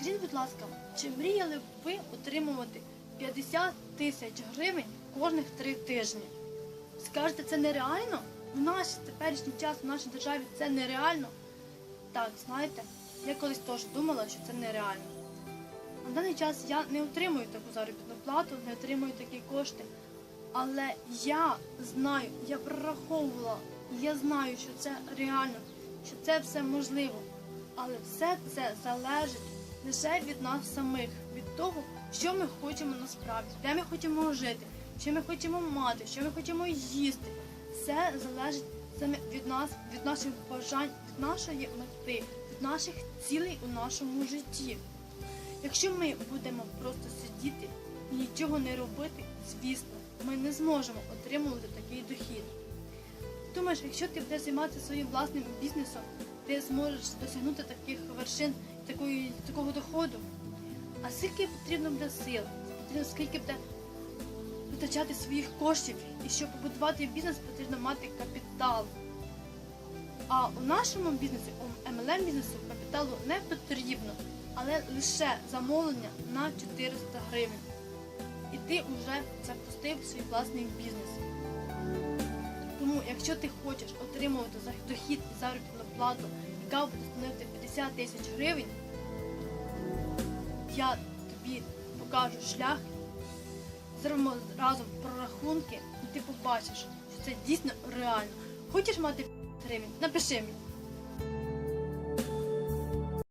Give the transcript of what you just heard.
Скажіть, будь ласка, чи мріяли б ви отримувати 50 тисяч гривень кожних три тижні? Скажете, це нереально? В наш теперішній час, в нашій державі це нереально? Так, знаєте, я колись теж думала, що це нереально. На даний час я не отримую таку заробітну плату, не отримую такі кошти. Але я знаю, я прораховувала, я знаю, що це реально, що це все можливо. Але все це залежить лише від нас самих, від того, що ми хочемо насправді, де ми хочемо жити, що ми хочемо мати, що ми хочемо їсти. Все залежить саме від нас, від наших бажань, від нашої мети, від наших цілей у нашому житті. Якщо ми будемо просто сидіти і нічого не робити, звісно, ми не зможемо отримувати такий дохід. Думаєш, якщо ти будеш займатися своїм власним бізнесом, ти зможеш досягнути таких вершин, такої, такого доходу. А скільки потрібно буде сил, потрібно скільки буде витрачати своїх коштів, і щоб побудувати бізнес, потрібно мати капітал. А у нашому бізнесі, у MLM бізнесу, капіталу не потрібно, але лише замовлення на 400 гривень. І ти вже запустив свій власний бізнес. Тому, якщо ти хочеш отримувати дохід і заробітну плату, яка буде становити 50 тисяч гривень, я тобі покажу шлях, зробимо разом прорахунки, і ти побачиш, що це дійсно реально. Хочеш мати 50 гривень? Напиши мені.